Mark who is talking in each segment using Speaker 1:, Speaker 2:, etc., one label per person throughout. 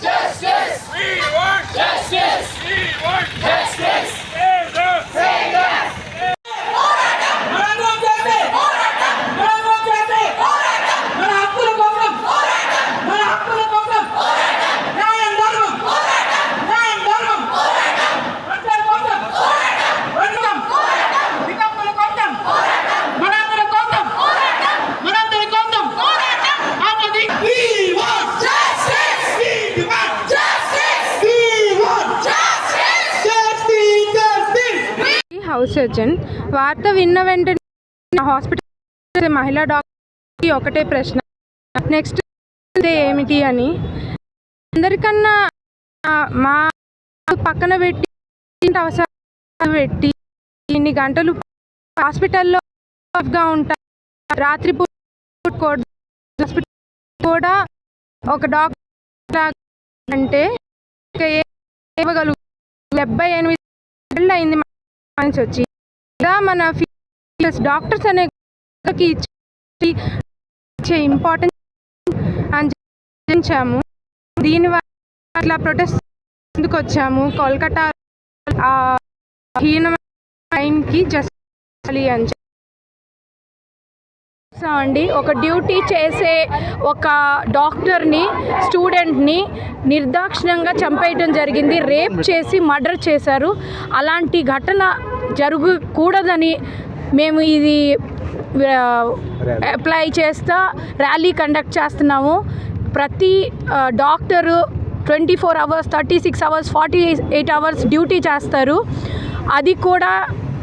Speaker 1: justice! We want justice! We want justice! Surgeon. వార్త విన్న వెంటనే హాస్పిటల్ మహిళా డాక్టర్ ఒకటే ప్రశ్న. నెక్స్ట్ ఏమిటి అని. అందరికన్నా మా పక్కన పెట్టి అవసరం పెట్టి ఇన్ని గంటలు హాస్పిటల్లో గా ఉంటా. రాత్రి కూడా హాస్పిటల్ కూడా ఒక డాక్టర్ అంటే ఇవ్వగలుగు డెబ్బై ఎనిమిది అయింది పాయింట్స్ వచ్చి. ఇలా మన ఫీల్స్ డాక్టర్స్ అనే ఇచ్చే ఇంపార్టెన్స్ అని దీని దీనివల్ల అట్లా ప్రొటెస్ట్ ఎందుకు వచ్చాము. కోల్కతా ఆ హీనమైన టైంకి జస్ట్ అని చెప్పి
Speaker 2: అండి ఒక డ్యూటీ చేసే ఒక డాక్టర్ని స్టూడెంట్ని నిర్దాక్షిణ్యంగా చంపేయడం జరిగింది. రేప్ చేసి మర్డర్ చేశారు. అలాంటి ఘటన జరగకూడదని మేము ఇది అప్లై చేస్తా ర్యాలీ కండక్ట్ చేస్తున్నాము. ప్రతి doctor twenty four hours thirty six hours forty eight hours duty చేస్తారు. అది కూడా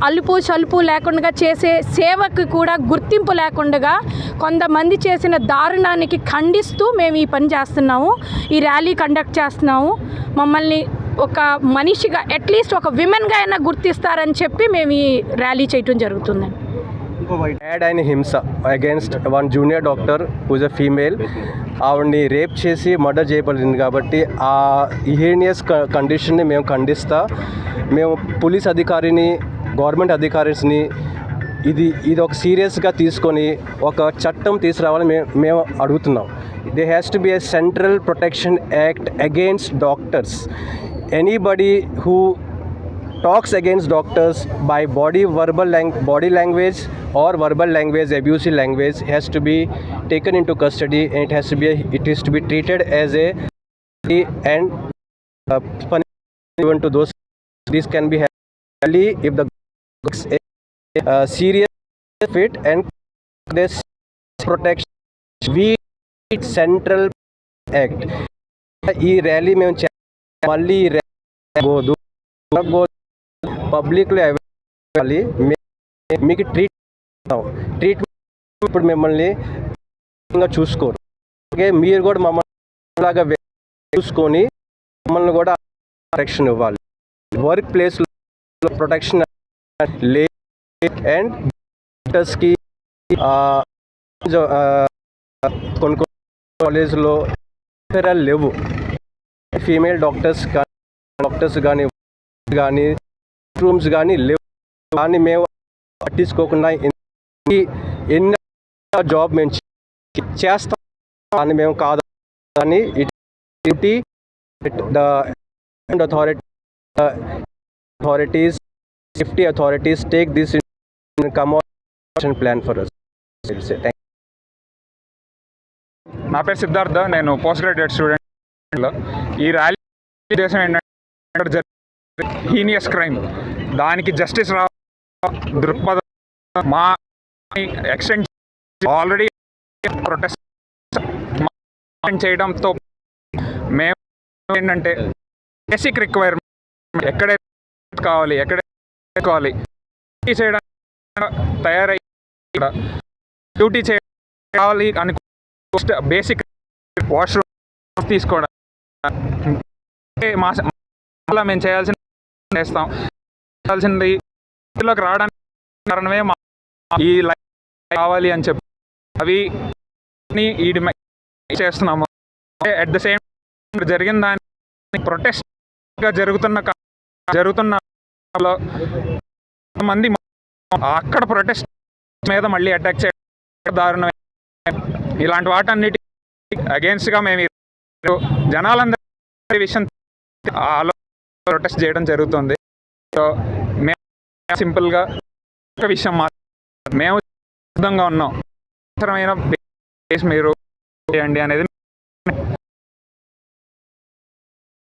Speaker 2: అలుపు సలుపు లేకుండా చేసే సేవకు కూడా గుర్తింపు లేకుండా కొంతమంది చేసిన దారుణానికి ఖండిస్తూ మేము ఈ పని చేస్తున్నాము ఈ ర్యాలీ కండక్ట్ చేస్తున్నాము. మమ్మల్ని ఒక మనిషిగా అట్లీస్ట్ ఒక విమెన్గా అయినా గుర్తిస్తారని చెప్పి మేము ఈ ర్యాలీ చేయటం జరుగుతుందండి
Speaker 3: యాడ్ అండ్ హింస against one junior doctor whose a female ఆవిడ్ని రేప్ చేసి మర్డర్ చేయబడింది కాబట్టి ఆ ఇహేనియస్ కండిషన్ని మేము ఖండిస్తా. మేము పోలీస్ అధికారిని గవర్నమెంట్ అధికారిని ఇది ఇది ఒక సీరియస్గా తీసుకొని ఒక చట్టం తీసుకురావాలని మేము మేము అడుగుతున్నాం they has to be a central protection act against doctors anybody who talks against doctors by body verbal lang- body language or verbal language abusive language has to be taken into custody and it has to be it is to be treated as a and uh, punishment given to those this can be held only if the a serious fit and this protection we central act. ఈ rally మేము మళ్ళీ ఈ rally పోదు. పబ్లిక్లో అవ్వాలి మీకు treat treatment ఇప్పుడు మిమ్మల్ని చూసుకోరు. ఓకే మీరు కూడా మమ్మల్ని లాగా చూసుకొని మమ్మల్ని కూడా ప్రొటెక్షన్ ఇవ్వాలి. వర్క్ ప్లేస్లో ప్రొటెక్షన్ లే అండ్ డాక్టర్స్కి కొన్ని కొన్ని కాలేజ్లో లేవు. ఫీమేల్ డాక్టర్స్ కానీ డాక్టర్స్ కానీ కానీ రూమ్స్ కానీ లేవు. కానీ మేము పట్టించుకోకుండా ఎన్ని- జాబ్ మేము చేస్తాం కానీ మేము కాదు. కానీ it the authority authorities safety authorities take this commotion plan for
Speaker 4: నా పేరు సిద్ధార్థ నేను పోస్ట్ గ్రాడ్యుయేట్ స్టూడెంట్లో ఈ ర్యాలీ ఉద్దేశం ఏంటంటే హీనియస్ క్రైమ్ దానికి జస్టిస్ రా దృక్పథ మా ఎక్స్టెండ్ ఆల్రెడీ ప్రొటెస్ట్ చేయడంతో మేము ఏంటంటే బేసిక్ రిక్వైర్మెంట్ ఎక్కడైతే కావాలి ఎక్కడ చేసుకోవాలి. డ్యూటీ చేయడానికి తయారై డ్యూటీ చేయాలి కావాలి అని బేసిక్ వాష్రూమ్ తీసుకోవడం మా మళ్ళీ మేము చేయాల్సిన చేస్తాం. చేయాల్సింది ఇందులోకి రావడానికి కారణమే మా ఈ లైఫ్ కావాలి అని చెప్పి అవి ఈడి చేస్తున్నాము. అట్ ద సేమ్ జరిగిన దాన్ని ప్రొటెస్ట్గా జరుగుతున్న జరుగుతున్న మంది అక్కడ ప్రొటెస్ట్ మీద మళ్ళీ అటాక్ చేయడం దారుణమే. ఇలాంటి వాటన్నిటి అగేన్స్ట్గా మేము జనాలందరి విషయం ఆలో ప్రొటెస్ట్ చేయడం జరుగుతుంది. సో మేము సింపుల్గా ఒక విషయం మాత్రం మేము సిద్ధంగా ఉన్నాం. అవసరమైన మీరు చేయండి అనేది